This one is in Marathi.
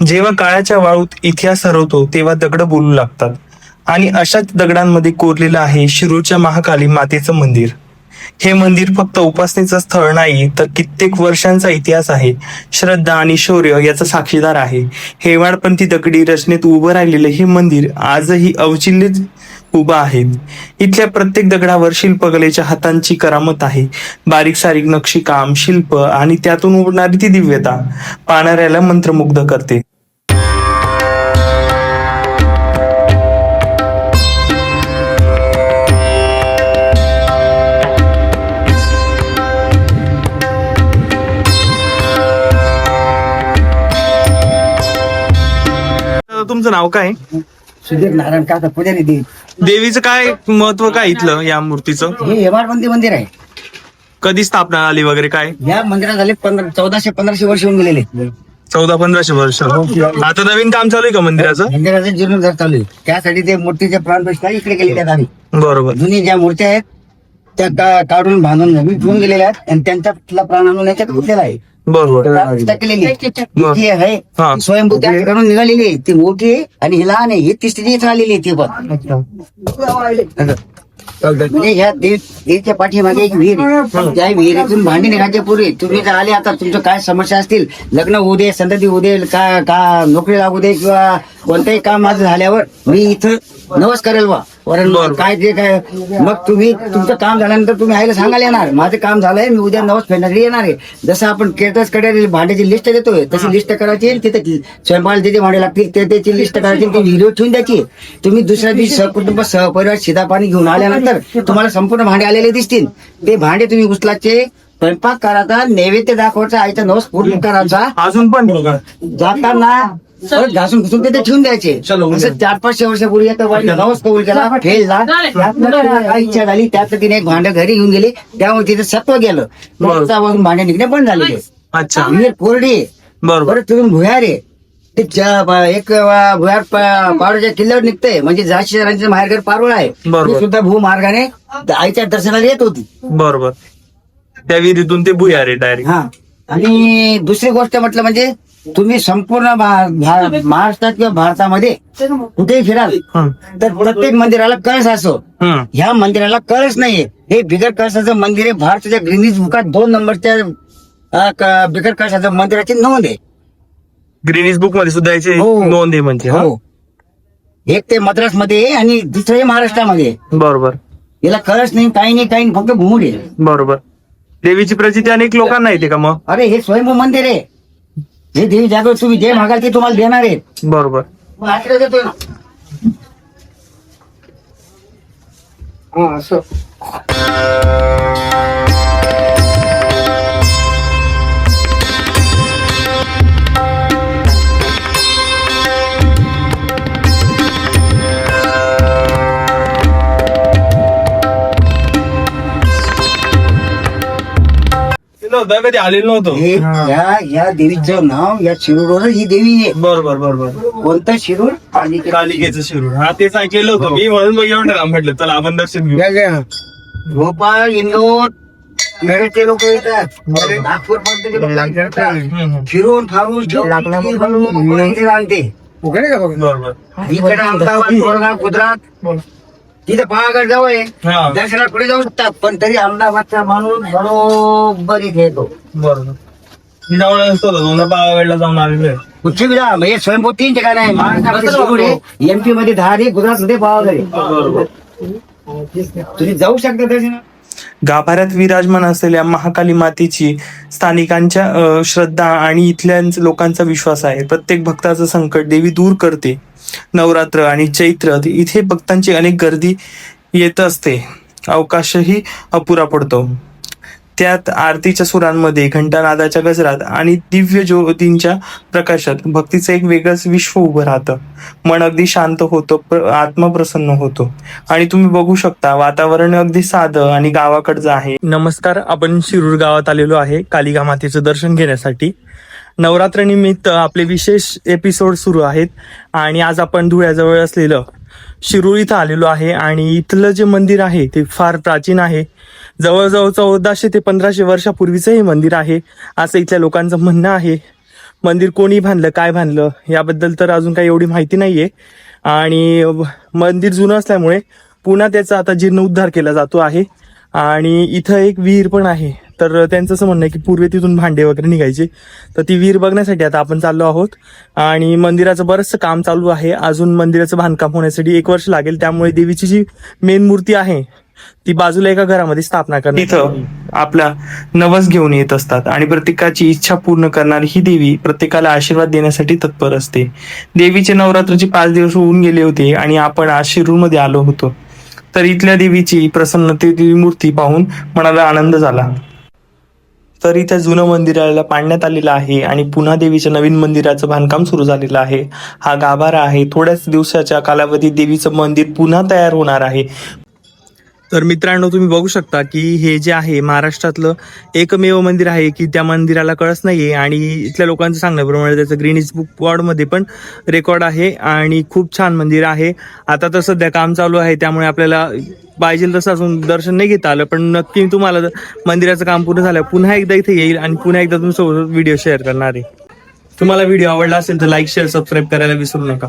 जेव्हा काळाच्या वाळूत इतिहास हरवतो तेव्हा दगड बोलू लागतात. आणि अशाच दगडांमध्ये कोरलेलं आहे शिरूरच्या महाकाली मातेचं मंदिर. हे मंदिर फक्त उपासनेचं स्थळ नाही तर कित्येक वर्षांचा इतिहास आहे. श्रद्धा आणि शौर्य याचा साक्षीदार आहे. हेवाडपंथी दगडी रचनेत उभं राहिलेलं हे मंदिर आजही अवचिल्य उभा आहे. इथल्या प्रत्येक दगडावर शिल्पकलेच्या हातांची करामत आहे. बारीक सारीक नक्षीकाम शिल्प आणि त्यातून उडणारी ती दिव्यता पाहणाऱ्याला मंत्रमुग्ध करते. तुमचं नाव काय? सुधीर नारायण काका पुजारी देवी देवीचं काय महत्त्व काय इथलं या मूर्तीचं? हे हेमाडपंथी मंदिर आहे. कधी स्थापना आली वगैरे काय? या मंदिरात झाले पंधरा चौदाशे पंधराशे वर्ष होऊन गेलेले. चौदा पंधराशे वर्ष. आता नवीन काम चालू आहे का मंदिराचं? मंदिराचं जीर्णोद्धार चालू आहे. त्यासाठी ते मूर्तीचे प्राण प्रतिष्ठा इकडे केलेले आहेत आम्ही. बरोबर. जुनी ज्या मूर्त्या आहेत त्या का- काढून बांधून नवीन ठेवून गेलेल्या आहेत आणि त्यांचा प्राण आणून याच्यात गुंतलेला आहे. बरोबर प्रतिष्ठा केलेली आहे. बरं. ही आहे. हा. स्वयंभू त्या ठिकाणून निघालेली आहे. ती मोठी आहे आणि ही लहान आहे. ही तिसरी इथं आलेली आहे ती पण. म्हणजे ह्या देवीच्या पाठीमागे एक विहीर आहे. त्या विहिरीतून भांडी निघायच्या पूर्वी तुम्ही जर आले आता तुमच्या काय समस्या असतील लग्न होऊ दे संतती होऊ दे का का नोकरी लागू दे किंवा कोणतंही काम माझं झाल्यावर मी इथं नवस करेल बा वरण. काय जे काय? मग तुम्ही तुमचं काम झाल्यानंतर तुम्ही आईला सांगायला येणार. माझं काम झालंय मी उद्या नवस फेडण्यासाठी येणार आहे. जसं आपण केटर्सकडे भांड्याची लिस्ट देतोय तशी लिस्ट करायची तिथे स्वयंपाकाला जे जे भांडे लागतील ते त्याची लिस्ट करायची ती व्हिडिओ ठेवून द्यायची. तुम्ही दुसऱ्या दिवशी सहकुटुंब सहपरिवार शिदा पाणी घेऊन आल्यानंतर तुम्हाला संपूर्ण भांडे आलेले दिसतील. ते भांडे तुम्ही उचलाचे स्वयंपाक करायचा नैवेद्य दाखवायचा आईचा नवस पूर्ण करायचा. अजून पण जाताना परत घासून घुसून ते ठेवून द्यायचे. असं चार पाचशे वर्षापूर्वी आता वाईट नवस कबूल केला फेलला काय इच्छा झाली त्यात तिने एक भांडं घरी घेऊन गेले. त्यामुळे तिथे सत्व गेलं. वरून भांडे निघणे पण झाले अच्छा. कोरडी. बरोबर. तिथून भुयार आहे. ते एक भुयार पारोच्या किल्ल्यावर निघतंय म्हणजे झाशी शहरांचे माहेरघर पारोळ आहे. बरोबर. ती सुद्धा भूमार्गाने आईच्या दर्शनाला येत होती. बरोबर. त्या विहिरीतून ते भुयार डायरेक्ट हा. आणि दुसरी गोष्ट म्हटलं म्हणजे तुम्ही संपूर्ण महाराष्ट्रात किंवा भारतामध्ये कुठेही फिराल तर प्रत्येक मंदिराला कळस असो. ह्या मंदिराला कळस नाहीये. हे बिगर कळसाचं मंदिर आहे. भारताच्या ग्रीनिज बुकात दोन नंबरच्या बिगर कळसाचं मंदिराची नोंद आहे. ग्रीनिस बुकमध्ये सुद्धा याची हो. नोंद आहे म्हणजे हा? एक ते मद्रासमध्ये आणि दुसरं हे महाराष्ट्रामध्ये. बरोबर. याला कळस नाही काही नाही काही नाही, फक्त घुमुड आहे. बरोबर. देवीची प्रचिती अनेक लोकांना येते का मग? अरे हे स्वयंभू मंदिर आहे. हे देवी जागेवर तुम्ही जे मागाल ते तुम्हाला देणार आहेत. बरोबर. मग आशीर्वाद देतोय ना. हा असं. कधी आलेलो नव्हतो. हे या या देवीचं नाव या शिरूरवर ही देवी आहे. बरोबर बरोबर. कोणतं शिरूर? आणि कालिकेचं शिरूर. हा तेच ऐकलेलं होतं. मी म्हणून मग एवढं लांब म्हटलं चला आपण दर्शन घेऊ. भोपाळ इंदोर मेरठचे लोक येतात. नागपूर पर्यंत. फिरून फारून मंदिर आणते. बरोबर. इकडे अहमदाबाद गुजरात. तिथे पावागड जवळ आहे. हा. दर्शनात पुढे जाऊ शकतात? पण तरी अहमदाबादचा माणूस बरोबर इथे येतो. बरोबर. मी जाऊन असतो दोनदा पावागडला जाऊन आलेलो आहे. म्हणजे स्वयंभू तीन ठिकाण आहे? महाराष्ट्रामध्ये एमपी मध्ये धारी गुजरात मध्ये पावागड आहे तुम्ही जाऊ शकता दर्शनात गाभाऱ्यात विराजमान असलेल्या महाकाली मातेची स्थानिकांच्या अ, श्रद्धा आणि इथल्या लोकांचा विश्वास आहे. प्रत्येक भक्ताचं संकट देवी दूर करते. नवरात्र आणि चैत्र इथे भक्तांची अनेक गर्दी येत असते. अवकाशही अपुरा पडतो. त्यात आरतीच्या सुरांमध्ये घंटानादाच्या गजरात आणि दिव्य ज्योतींच्या प्रकाशात भक्तीचं एक वेगळंच विश्व उभं राहतं. मन अगदी शांत होतं प्र- आत्मा प्रसन्न होतो. आणि तुम्ही बघू शकता वातावरण अगदी साधं आणि गावाकडचं आहे. नमस्कार आपण शिरूर गावात आलेलो आहे. कालिका मातेचं दर्शन घेण्यासाठी. नवरात्रनिमित्त आपले विशेष एपिसोड सुरू आहेत. आणि आज आपण धुळ्याजवळ असलेलं शिरूर इथं आलेलो आहे. आणि इथलं जे मंदिर आहे ते फार प्राचीन आहे. जवळजवळ चौदाशे ते पंधराशे वर्षापूर्वीचं हे मंदिर आहे. असं इथल्या लोकांचं म्हणणं आहे. मंदिर कोणी बांधलं काय बांधलं याबद्दल तर अजून काही एवढी माहिती नाहीये. आणि मंदिर जुनं असल्यामुळे पुन्हा त्याचा आता जीर्णोद्धार केला जातो आहे. आणि इथं एक विहीर पण आहे. तर त्यांचं असं म्हणणं आहे की पूर्वी तिथून भांडे वगैरे निघायचे. तर ती विहीर बघण्यासाठी आता आपण चाललो आहोत. आणि मंदिराचं बरंचसं काम चालू आहे. अजून मंदिराचं बांधकाम होण्यासाठी एक वर्ष लागेल. त्यामुळे देवीची जी मेन मूर्ती आहे ती बाजूला एका घरामध्ये स्थापना करण्यात इथं आपला नवस घेऊन येत असतात आणि प्रत्येकाची इच्छा पूर्ण करणारी ही देवी प्रत्येकाला आशीर्वाद देण्यासाठी तत्पर असते. देवीचे नवरात्राचे पाच दिवस होऊन गेले होते आणि आपण आज शिरूरमध्ये आलो होतो. तर इथल्या देवीची प्रसन्नतेची मूर्ती पाहून मनाला आनंद झाला. तर इथे जुनं मंदिराला पाडण्यात आलेलं आहे आणि पुन्हा देवीच्या नवीन मंदिराचं बांधकाम सुरू झालेलं आहे. हा गाभारा आहे. थोड्याच दिवसाच्या कालावधीत देवीचं मंदिर पुन्हा तयार होणार आहे. तर मित्रांनो तुम्ही बघू शकता की हे जे आहे महाराष्ट्रातलं एकमेव मंदिर आहे की त्या मंदिराला कळस आहे आणि इथल्या लोकांचं सांगण्याप्रमाणे त्याचं ग्रीनिज बुक वॉर्डमध्ये पण रेकॉर्ड आहे आणि खूप छान मंदिर आहे. आता तर सध्या काम चालू आहे त्यामुळे आपल्याला पाहिजे तसं अजून दर्शन नाही घेता आलं पण नक्की तुम्हाला मंदिराचं काम पूर्ण झालं पुन्हा एकदा इथे येईल आणि पुन्हा एकदा तुमच्यासोबत व्हिडिओ शेअर करणार आहे. तुम्हाला व्हिडिओ आवडला असेल तर लाईक शेअर सबस्क्राईब करायला विसरू नका.